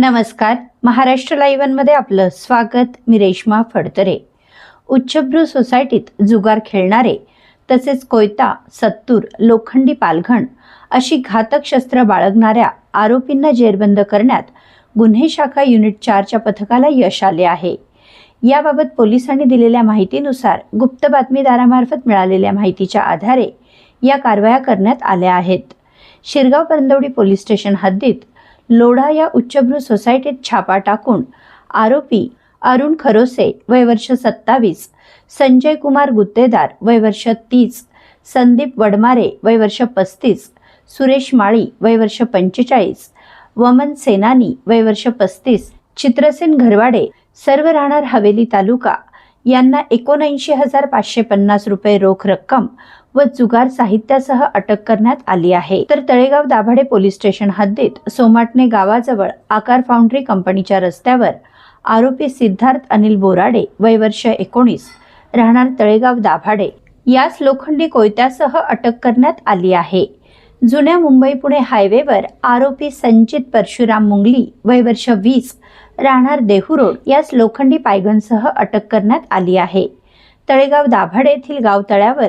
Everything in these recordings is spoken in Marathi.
नमस्कार. महाराष्ट्र लाईव्हमध्ये आपलं स्वागत. मी रेश्मा फडतरे. उच्चभ्रू सोसायटीत जुगार खेळणारे तसेच कोयता सत्तूर लोखंडी पालघण अशी घातक शस्त्र बाळगणाऱ्या आरोपींना जेरबंद करण्यात गुन्हे शाखा युनिट चारच्या पथकाला यश आले आहे. याबाबत पोलिसांनी दिलेल्या माहितीनुसार गुप्त बातमीदारामार्फत मिळालेल्या माहितीच्या आधारे या कारवाया करण्यात आल्या आहेत. शिरगाव परंदवडी पोलीस स्टेशन हद्दीत लोढा या उच्चभ्रू सोसायटीत छापा टाकून आरोपी अरुण खरोसे वय वर्ष सत्तावीस संजय कुमार गुत्तेदार वय वर्ष तीस संदीप वडमारे वय वर्ष पस्तीस सुरेश माळी वय वर्ष पंचेचाळीस वमन सेनानी वय वर्ष पस्तीस चित्रसेन घरवाडे सर्व राहणार हवेली तालुका यांना एकोणऐंशी हजार पाचशे पन्नास रुपये रोख रक्कम व जुगार साहित्यासह अटक करण्यात आली आहे. तर तळेगाव दाभाडे पोलीस स्टेशन हद्दीत सोमाटणे गावाजवळ आकार फाउंड्री कंपनीच्या रस्त्यावर आरोपी सिद्धार्थ अनिल बोराडे वय वर्ष एकोणीस राहणार तळेगाव दाभाडे. यास लोखंडी कोयत्यासह अटक करण्यात आली आहे. जुन्या मुंबई पुणे हायवेवर आरोपी संचित परशुराम मुंगली वय वर्ष वीस राहणार देहू रोड यास लोखंडी पायगनसह अटक करण्यात आली आहे. तळेगाव दाभाडे येथील गाव तळ्यावर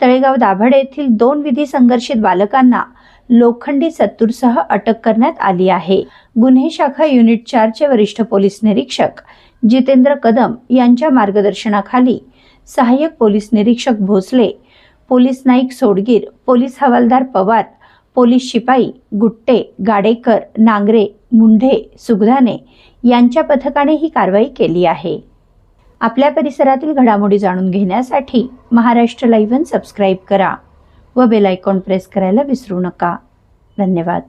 तळेगाव दाभाडे येथील दोन विधी संघर्षित बालकांना लोखंडी सत्तूरसह अटक करण्यात आली आहे. गुन्हे शाखा युनिट चारचे वरिष्ठ पोलीस निरीक्षक जितेंद्र कदम यांच्या मार्गदर्शनाखाली सहाय्यक पोलीस निरीक्षक भोसले पोलीस नाईक सोडगीर पोलीस हवालदार पवार पोलीस शिपाई गुट्टे गाडेकर नांगरे मुंढे सुगधाने यांच्या पथकाने ही कारवाई केली आहे. आपल्या परिसरातील घडामोडी जाणून घेण्यासाठी महाराष्ट्र लाईव्हन सबस्क्राईब करा व बेल आयकॉन प्रेस करायला विसरू नका. धन्यवाद.